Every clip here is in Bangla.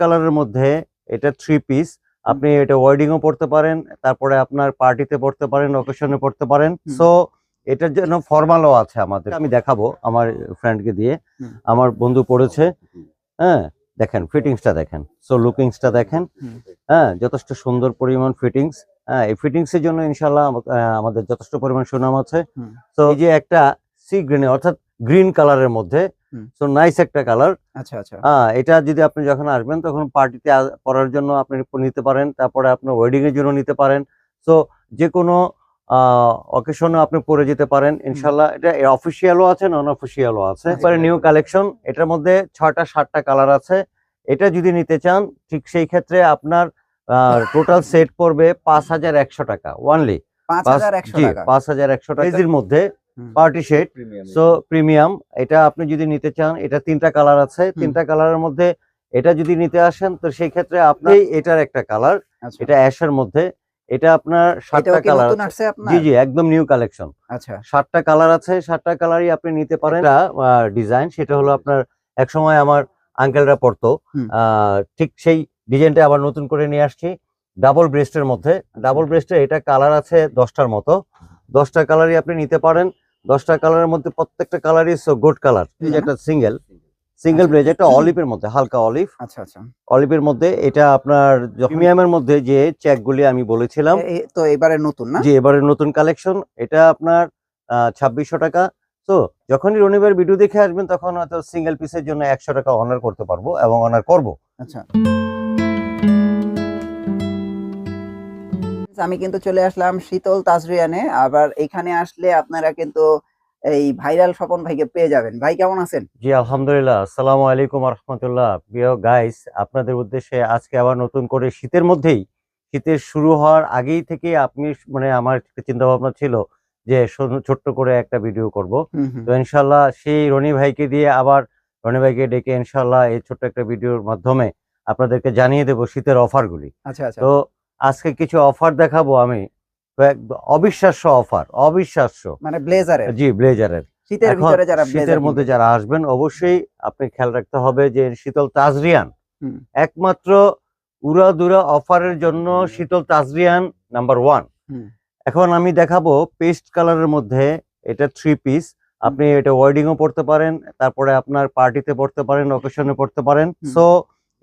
কালারের মধ্যে এটা থ্রি পিস আপনি এটা ওয়েডিং ও পড়তে পারেন তারপরে আপনার পার্টিতে পড়তে পারেন অকেশনে পড়তে পারেন। সো এটার জন্য ফর্মালও আছে আমাদের। আমি দেখাবো আমার ফ্রেন্ডকে দিয়ে। আমার বন্ধু পড়েছে। হ্যাঁ দেখেন ফিটিংসটা দেখেন। সো লুকিংসটা দেখেন। হ্যাঁ যথেষ্ট সুন্দর পরিমাণ ফিটিংস হ্যাঁ এই ফিটিংস এর জন্য ইনশাল্লাহ আমাদের যথেষ্ট পরিমাণ সুনাম আছে। তো এই যে একটা সি গ্রিন অর্থাৎ গ্রিন কালারের মধ্যে। সো নাইস একটা কালার আচ্ছা আচ্ছা। হ্যাঁ এটা যদি আপনি যখন আসবেন তখন পার্টিতে পরার জন্য আপনি নিতে পারেন। তারপরে আপনার ওয়েডিং এর জন্য নিতে পারেন। সো যে কোনো অকেশনে আপনি পরে যেতে পারেন। ইনশাল্লাহ এটা অফিসিয়ালও আছে নন অফিসিয়ালও আছে। এবারে নিউ কালেকশন এটার মধ্যে ছয়টা সাতটা কালার আছে। এটা যদি নিতে চান ঠিক সেই ক্ষেত্রে আপনার টোটাল সেট পড়বে পাঁচ হাজার একশো টাকা ওয়ানলি পাঁচ হাজার একশো টাকা। পাঁচ হাজার একশো টাকা। মধ্যে। Party shade. সো প্রিমিয়াম এটা আপনি যদি নিতে চান এটা তিনটা কালার আছে। তিনটা কালারের মধ্যে এটা যদি নিতে আসেন তো সেই ক্ষেত্রে আপনি এটার একটা কালার আচ্ছা। এটা অ্যাশের মধ্যে। এটা আপনার সাতটা কালার জি জি একদম নিউ কালেকশন আচ্ছা। সাতটা কালার আছে সাতটা কালারই আপনি নিতে পারেন। ডিজাইন সেটা হলো আপনার এক সময় আমার আঙ্কেলরা পড়তো আহ, ঠিক সেই ডিজাইনটা আবার নতুন করে নিয়ে আসছি। ডাবল ব্রেস্টের মধ্যে। ডাবল ব্রেস্টের এটা কালার আছে দশটার মতো। দশটা কালারই আপনি নিতে পারেন। দশটা কালারের মধ্যে প্রত্যেকটা কালারই সো গুড কালার এই যে একটা সিঙ্গেল সিঙ্গেল। ব্লেজ একটা অলিভের মধ্যে হালকা অলিভ আচ্ছা আচ্ছা। অলিভের মধ্যে এটা আপনার প্রিমিয়ামের মধ্যে যে চেকগুলি আমি বলেছিলাম। তো এবারে নতুন না? যে এবারে নতুন কালেকশন এটা আপনার ছাব্বিশশো টাকা। তো যখনই রনিবার ভিডিও দেখে আসবেন তখন হয়তো সিঙ্গেল পিসের জন্য একশো টাকা অনার করতে পারব এবং অনার করব। আচ্ছা। আমি কিন্তু চলে আসলাম শীতল তাজরিয়ানে। আবার এখানে আসলে আপনারা কিন্তু এই ভাইরাল স্বপন ভাইকে পেয়ে যাবেন। ভাই কেমন আছেন? জি আলহামদুলিল্লাহ। আসসালামু আলাইকুম রহমতুল্লাহ প্রিয় গাইস আপনাদের উদ্দেশ্যে আজকে আবার নতুন করে শীতের মধ্যেই শীতের শুরু হওয়ার আগেই থেকে আপনি মানে আমার চিন্তা ভাবনা ছিল যে ছোট্ট করে একটা ভিডিও করব। তো ইনশাল্লাহ সেই রনি ভাইকে দিয়ে আবার রনি ভাইকে ডেকে ইনশাল্লাহ এই ছোট্ট একটা ভিডিওর মাধ্যমে আপনাদেরকে জানিয়ে দেবো শীতের অফারগুলি আচ্ছা আচ্ছা। তো আজকে কিছু অফার দেখাবো আমি। অবিশ্বাস্য অফার অবিশ্বাস্য। মানে ব্লেজারে জি ব্লেজারের। শীতের ভিতরে যারা শীতের মধ্যে যারা আসবেন অবশ্যই আপনি খেয়াল রাখতে হবে যে শীতল তাজরিয়ান হুম। একমাত্র উড়াদুরা অফারের জন্য শীতল তাজরিয়ান নাম্বার ওয়ান এখন আমি দেখাবো পেস্ট কালারের মধ্যে এটা থ্রি পিস আপনি এটা ওয়েডিং ও পড়তে পারেন তারপরে আপনার পার্টিতে পড়তে পারেন অকেশনে পড়তে পারেন। সো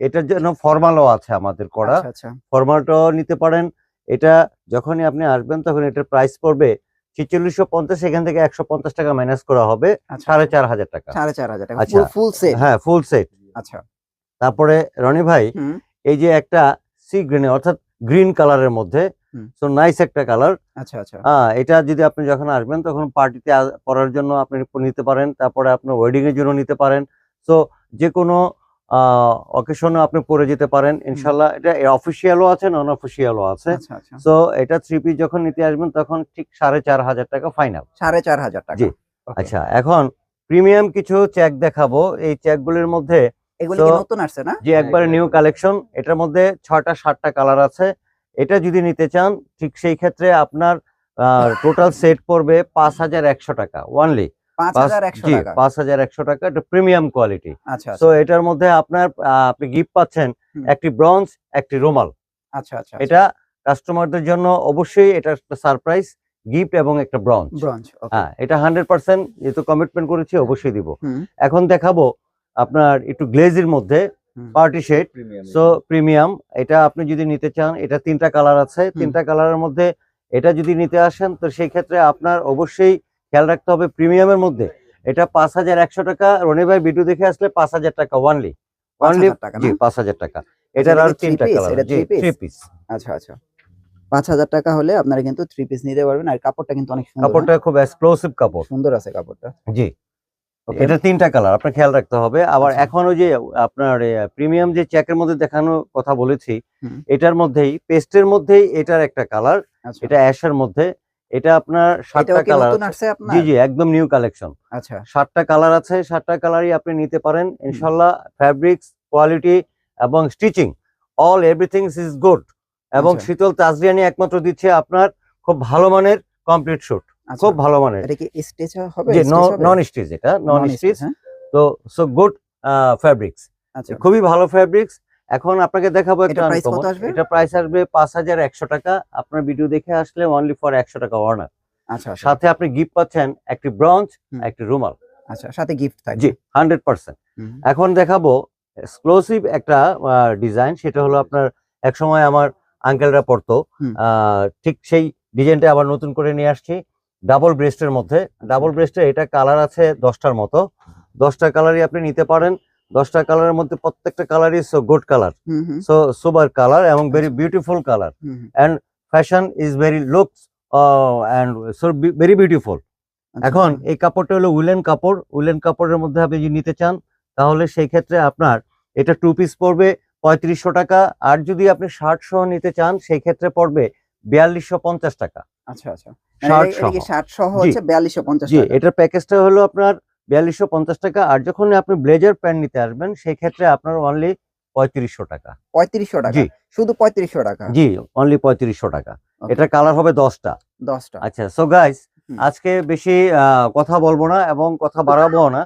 এটার জন্য ফর্মালও আছে আমাদের করা। আচ্ছা আচ্ছা। ফরমালটাও নিতে পারেন। এটা যখনই আপনি আসবেন তখন এটার প্রাইস পড়বে ছেচল্লিশশো পঞ্চাশ এখান থেকে একশো পঞ্চাশ টাকা মাইনাস করা হবে আচ্ছা। সাড়ে চার হাজার টাকা। সাড়ে চার হাজার টাকা আচ্ছা। ফুল সেট হ্যাঁ ফুল সেট আচ্ছা। তারপরে রনি ভাই এই যে একটা সি গ্রিন অর্থাৎ গ্রিন কালারের মধ্যে সো নাইস একটা কালার আচ্ছা আচ্ছা। হ্যাঁ এটা যদি আপনি যখন আসবেন তখন পার্টিতে পরার জন্য আপনি নিতে পারেন। তারপরে আপনার ওয়েডিং এর জন্য নিতে পারেন। সো যে কোনো অকেশনে আপনি পরে যেতে পারেন ইনশাল্লাহ। এটা অফিসিয়ালও আছে নন অফিসিয়ালও আছে। আচ্ছা আচ্ছা। সো এটা থ্রি পিস যখন নিতে আসবেন তখন ঠিক সাড়ে চার হাজার টাকা ফাইনাল সাড়ে চার হাজার টাকা। জি। আচ্ছা এখন প্রিমিয়াম কিছু চেক দেখাবো। এই চেকগুলির মধ্যে এগুলি নতুন আসছে না? যে একবারে নিউ কালেকশন এটার মধ্যে ছয়টা সাতটা কালার আছে। এটা যদি নিতে চান ঠিক সেই ক্ষেত্রে আপনার টোটাল সেট পড়বে পাঁচ হাজার একশো টাকা ওয়ানলি পাঁচ হাজার একশো টাকা। পাঁচ হাজার একশো টাকা এটা প্রিমিয়াম কোয়ালিটি আচ্ছা সো এটার মধ্যে আপনার আপনি গিফট পাচ্ছেন একটি ব্রঞ্জ একটি রুমাল। আচ্ছা আচ্ছা এটা কাস্টমারদের জন্য অবশ্যই এটা একটা সারপ্রাইজ গিফট এবং একটা ব্রঞ্জ ব্রঞ্জ হ্যাঁ এটা হান্ড্রেড পার্সেন্ট যেহেতু কমিটমেন্ট করেছি অবশ্যই দিব। এখন দেখাবো আপনার একটু গ্লেজের মধ্যে পার্টি শেড সো প্রিমিয়াম এটা আপনি যদি নিতে চান এটা তিনটা কালার আছে। তিনটা কালারের মধ্যে এটা যদি নিতে আসেন তো সেই ক্ষেত্রে আপনার অবশ্যই খেয়াল রাখতে হবে প্রিমিয়ামের মধ্যে। এটা পাঁচ হাজার একশো টাকা রনি ভাই ভিডিও দেখে আসলে পাঁচ হাজার টাকা ওয়ানলি ওয়ানলি জি পাঁচ হাজার টাকা। এটার আর তিনটা কালার? থ্রি পিস আচ্ছা আচ্ছা। পাঁচ হাজার টাকা হলে আপনারা কিন্তু থ্রি পিস নিতে পারবেন। আর কাপড়টা কিন্তু অনেক সুন্দর কাপড়টা খুব এক্সক্লুসিভ কাপড়। হ্যাঁ? সুন্দর আছে কাপড়টা। জি। এটা তিনটা কালার আপনার খেয়াল রাখতে হবে। আবার আচ্ছা। এখন ওই যে আপনার প্রিমিয়াম যে চেকের মধ্যে দেখানোর কথা বলেছি এটার মধ্যেই পেস্টের মধ্যেই এটার একটা কালার আচ্ছা। এটা অ্যাশের মধ্যে। এটা আপনার সাতটা কালার জি জি একদম নিউ কালেকশন আচ্ছা। সাতটা কালার আছে সাতটা কালারই আপনি নিতে পারেন। ইনশাল্লাহ ফ্যাব্রিক্স কোয়ালিটি এবং stitching all everything is good এবং আচ্ছা। শীতল তাজরিয়ানি একমাত্র দিচ্ছে আপনার খুব ভালো মানের কমপ্লিট শুট আচ্ছা। খুব ভালো মানের। এটা কি স্টেচ হবে? হবে? নন স্টিচ এটা নন স্টিচ হ্যাঁ? তো সো গুড ফ্যাব্রিক্স আচ্ছা। খুবই ভালো ফ্যাব্রিক্স এখন আপনাকে দেখাবো একটা এটা কত আসবে? এটা প্রাইস আসবে পাঁচ হাজার একশো টাকা। আপনার ভিডিও দেখে আসলে অনলি ফর একশো টাকা অনার আচ্ছা আচ্ছা। সাথে আপনি গিফট পাচ্ছেন একটি ব্রঞ্জ একটি রুমাল আচ্ছা সাথে গিফট থাকবে। জি হান্ড্রেড পার্সেন্ট এখন দেখাবো এক্সক্লুসিভ একটা ডিজাইন সেটা হলো আপনার এক সময় আমার আঙ্কেলরা পড়তো। আহ, ঠিক সেই ডিজাইনটা আবার নতুন করে নিয়ে আসছি। ডাবল ব্রেস্টের মধ্যে। ডাবল ব্রেস্টের এটা কালার আছে দশটার মতো। দশটা কালারই আপনি নিতে পারেন। দশটা কালারের মধ্যে প্রত্যেকটা কালারই so good colour so super colour এবং very beautiful colour. And fashion is very looks and so very beautiful এখন। এই কাপড়টা হলো উলেন কাপড়। উলেন কাপড়ের মধ্যে আপনি যদি নিতে চান তাহলে সেই ক্ষেত্রে আপনার এটা টু পিস পড়বে পঁয়ত্রিশশো টাকা। আর যদি আপনি শার্ট সহ নিতে চান সেই ক্ষেত্রে পড়বে বিয়াল্লিশশো পঞ্চাশ টাকা। আচ্ছা আচ্ছা। শার্ট সহ। পঞ্চাশ এটার প্যাকেজটা হলো আপনার বিয়াল্লিশশো পঞ্চাশ টাকা আর যখন আপনি ব্লেজার প্যান্ট নিতে আসবেন সেই ক্ষেত্রে আপনার অনলি পঁয়ত্রিশশো টাকা। পঁয়ত্রিশশো টাকা? জি। শুধু পঁয়ত্রিশশো টাকা? জি অনলি পঁয়ত্রিশশো টাকা. এটা কালার হবে দশটা। দশটা। আচ্ছা সো গাইস আজকে বেশি কথা বলব না এবং কথা বাড়াবো না।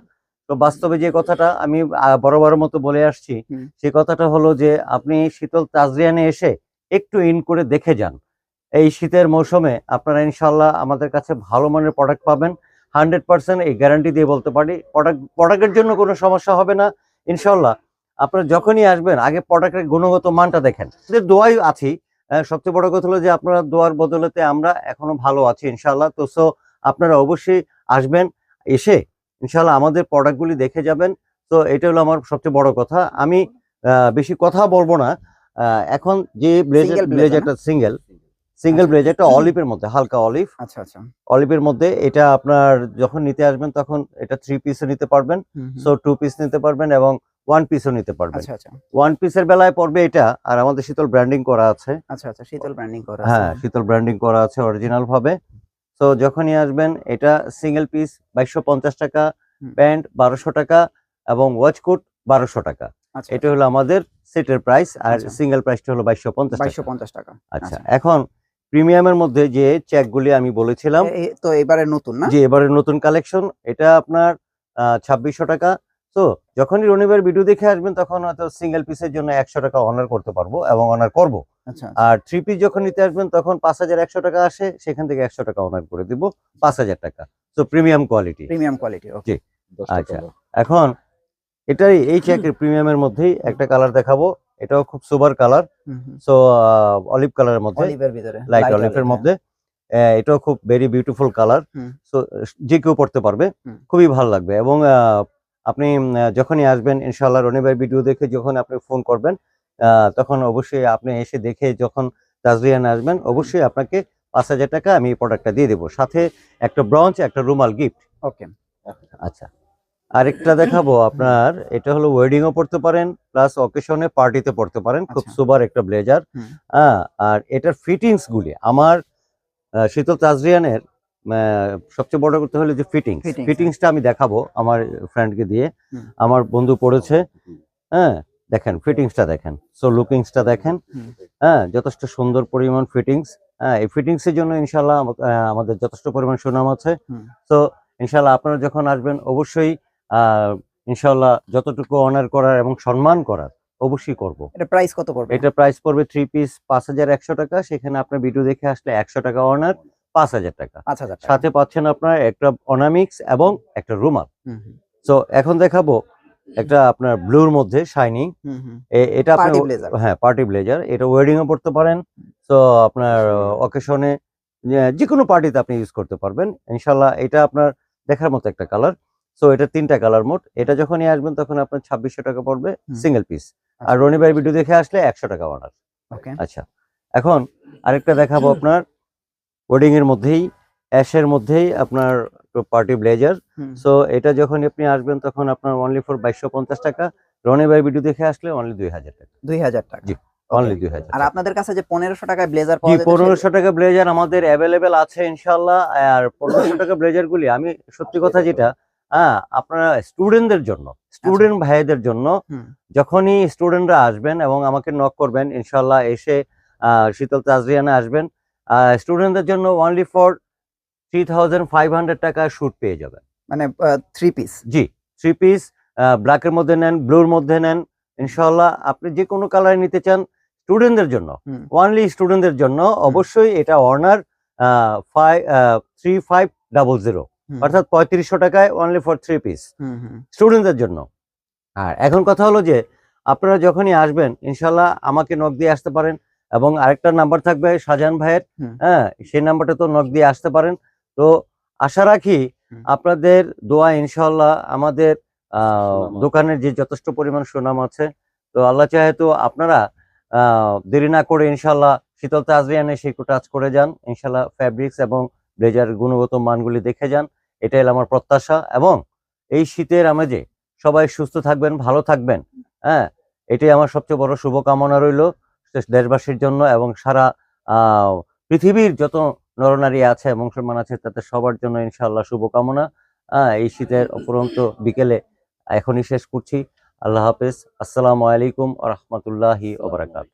তো বাস্তবে যে কথাটা আমি আহ, বরাবরের মতো বলে আসছি সে কথাটা হলো যে আপনি শীতল তাজরিয়ানে এসে একটু ইন করে দেখে যান। এই শীতের মৌসুমে আপনারা ইনশাল্লাহ আমাদের কাছে ভালো মানের প্রোডাক্ট পাবেন। হান্ড্রেড পার্সেন্ট এই গ্যারান্টি দিয়ে বলতে পারি। প্রোডাক্ট প্রোডাক্টের জন্য কোনো সমস্যা হবে না। ইনশাল্লাহ আপনারা যখনই আসবেন আগে প্রোডাক্টের গুণগত মানটা দেখেন। দোয়াই আছি। সবচেয়ে বড় কথা হলো যে আপনারা দোয়ার বদলেতে আমরা এখনও ভালো আছি ইনশাল্লাহ তো সো আপনারা অবশ্যই আসবেন এসে ইনশাল্লাহ আমাদের প্রোডাক্টগুলি দেখে যাবেন। তো এটা হলো আমার সবচেয়ে বড় কথা। আমি বেশি কথা বলব না। এখন যে ব্লেজার ব্লেজারটা সিঙ্গেল সিঙ্গেল আচ্ছা। একটা অলিভের মধ্যে হালকা অলিভ আচ্ছা আচ্ছা। অলিভের মধ্যে এটা আপনার যখন নিতে আসবেন তখন এটা থ্রি পিসও নিতে পারবেন। সো টু পিস নিতে পারবেন এবং ওয়ান পিসও নিতে পারবেন। আচ্ছা আচ্ছা। ওয়ান পিসের বেলায় পড়বে এটা আর আমাদের শীতল ব্র্যান্ডিং করা আছে। আচ্ছা আচ্ছা শীতল ব্র্যান্ডিং করা হ্যাঁ শীতল ব্র্যান্ডিং করা আছে অরিজিনাল ভাবে। তো যখনই আসবেন এটা সিঙ্গেল পিস বাইশশো পঞ্চাশ টাকা প্যান্ট বারোশো টাকা এবং ওয়াচ কোট বারোশো টাকা। আচ্ছা এটা হলো আমাদের সেটের প্রাইস আর আচ্ছা। সিঙ্গেল প্রাইসটা হলো বাইশশো পঞ্চাশ বাইশশো পঞ্চাশ টাকা। আচ্ছা আচ্ছা। এখন প্রিমিয়ামের মধ্যে যে চেকগুলি আমি বলেছিলাম। তো এবারে নতুন না? যে এবারে নতুন কালেকশন এটা আপনার ছাব্বিশশো টাকা। তো যখনই রনিবার ভিডিও দেখে আসবেন তখন হয়তো সিঙ্গেল পিসের জন্য একশো টাকা অনার করতে পারব এবং অনার করব। আচ্ছা। আর থ্রি পিস যখন নিতে আসবেন তখন পাঁচ হাজার একশো টাকা আসে সেখান থেকে একশো টাকা অনার করে দিব পাঁচ হাজার টাকা। তো premium quality premium quality okay আচ্ছা। এখন এটাই এই চেকের প্রিমিয়ামের মধ্যেই একটা কালার দেখাবো। এটাও খুব সুপার কালার। সো অলিভ কালারের মধ্যে অলিভের ভিতরে লাইট অলিভের মধ্যে। আহ, এটাও খুব ভেরি বিউটিফুল কালার সো যে কেউ পড়তে পারবে খুবই ভালো লাগবে। এবং আপনি যখনই আসবেন ইনশাআল্লাহ রনিবার ভিডিও দেখে যখন আপনি ফোন করবেন আহ, তখন অবশ্যই আপনি এসে দেখে যখন তাজরিয়ান আসবেন অবশ্যই আপনাকে পাঁচ হাজার টাকা আমি এই প্রোডাক্টটা দিয়ে দেবো। সাথে একটা ব্রঞ্চ একটা রুমাল গিফট হ্যাঁ ওকে আচ্ছা। আরেকটা দেখাবো আপনার এটা হলো ওয়েডিং ও পড়তে পারেন প্লাস অকেশনে পার্টিতে পড়তে পারেন খুব আচ্ছা। সুপার একটা ব্লেজার হ্যাঁ আর এটার ফিটিংস গুলি আমার আহ, শীতল তাজরিয়ানের আহ, সবচেয়ে বড় করতে হলো যে ফিটিংস ফিটিংসটা আমি দেখাবো আমার ফ্রেন্ডকে দিয়ে। আমার বন্ধু পড়েছে। হ্যাঁ দেখেন ফিটিংসটা দেখেন। সো লুকিংসটা দেখেন। হ্যাঁ যথেষ্ট সুন্দর পরিমাণ ফিটিংস হ্যাঁ এই ফিটিংস এর জন্য ইনশাল্লাহ আমাদের যথেষ্ট পরিমাণ সুনাম আছে। তো ইনশাল্লাহ আপনারা যখন আসবেন অবশ্যই ইনশাল্লাহ যতটুকু অনার করার এবং সম্মান করার অবশ্যই করব। এটা প্রাইস কত পড়বে? এটা প্রাইস পড়বে থ্রি পিস পাঁচ হাজার একশো টাকা সেখানে আপনার ভিডিও দেখে আসলে একশো টাকা অনার পাঁচ হাজার টাকা। সাথে পাচ্ছেন আপনার একটা অনামিক্স এবং একটা রুমাল তো এখন দেখাবো একটা আপনার ব্লুর মধ্যে শাইনিং। এটা আপনি হ্যাঁ পার্টি ব্লেজার এটা ওয়েডিং এ পড়তে পারেন। তো আপনার অকেশনে যে কোনো পার্টিতে আপনি ইউজ করতে পারবেন। ইনশাল্লাহ এটা আপনার দেখার মতো একটা কালার সো এটা তিনটা কালার মোট। এটা যখনই আসবেন তখন আপনার ছাব্বিশশো টাকা পড়বে সিঙ্গেল পিস আর আচ্ছা। রনি ভাই ভিডিও দেখে আসলে একশো টাকা ওকে আচ্ছা। এখন আরেকটা দেখাবো আপনার ওয়েডিং এর মধ্যেই অ্যাশের মধ্যেই আপনার পার্টি ব্লেজার সো এটা যখন আপনি আসবেন তখন আপনার অনলি ফর বাইশশো পঞ্চাশ টাকা। রনি ভাই ভিডিও দেখে আসলে অনলি দুই হাজার টাকা। দুই হাজার টাকা। জি, অনলি দুই হাজার আর আপনাদের কাছে যে পনেরোশো ব্লেজার পাওয়া যায় পনেরোশো টাকা ব্লেজার আমাদের অ্যাভেলেবেল আছে ইনশাল্লাহ আর পনেরোশো টাকা ব্লেজার গুলি আমি সত্যি কথা যেটা হ্যাঁ আপনারা স্টুডেন্টদের জন্য স্টুডেন্ট ভাইদের জন্য। যখনই স্টুডেন্টরা আসবেন এবং আমাকে নক করবেন ইনশাল্লাহ এসে শীতল তাজরিয়ানে আসবেন স্টুডেন্টদের জন্য only for three thousand five hundred টাকা শুট পেয়ে যাবেন। মানে থ্রি পিস জি থ্রি পিস ব্ল্যাকের মধ্যে নেন ব্লুর মধ্যে নেন ইনশাল্লাহ আপনি যে কোনো কালার নিতে চান স্টুডেন্টদের জন্য। ওনলি স্টুডেন্টদের জন্য অবশ্যই এটা honour five three five double zero অর্থাৎ পঁয়ত্রিশশো টাকায় অনলি ফর থ্রি পিস স্টুডেন্টদের জন্য। আর এখন কথা হলো যে আপনারা যখনই আসবেন ইনশাল্লাহ আমাকে নক দিয়ে আসতে পারেন এবং আরেকটা নাম্বার থাকবে শাহজাহান ভাইয়ের। হ্যাঁ সেই নাম্বারটা তো নক দিয়ে আসতে পারেন। তো আশা রাখি আপনাদের দোয়া ইনশাল্লাহ আমাদের আহ, দোকানের যে যথেষ্ট পরিমাণ সুনাম আছে তো আল্লাহ চাহে তো আপনারা আহ, দেরি না করে ইনশাল্লাহ শীতল তাজরিয়ানে সেই টাচ করে যান। ইনশাল্লাহ ফ্যাব্রিক্স এবং ব্লেজার গুণগত মানগুলি দেখে যান। এটাই আমার প্রত্যাশা এবং এই শীতের আমেজে সবাই সুস্থ থাকবেন, ভালো থাকবেন হ্যাঁ? এটাই আমার সবচেয়ে বড় শুভকামনা রইল দেশবাসীর জন্য এবং সারা পৃথিবীর যত নরনারী আছে, মুসলমান আছে, তাদের সবার জন্য ইনশাআল্লাহ শুভকামনা। এই শীতের অপরন্ত বিকেলে এখনই শেষ করছি। আল্লাহ হাফেজ। আসসালামু আলাইকুম রহমতুল্লাহি ওবরাকাত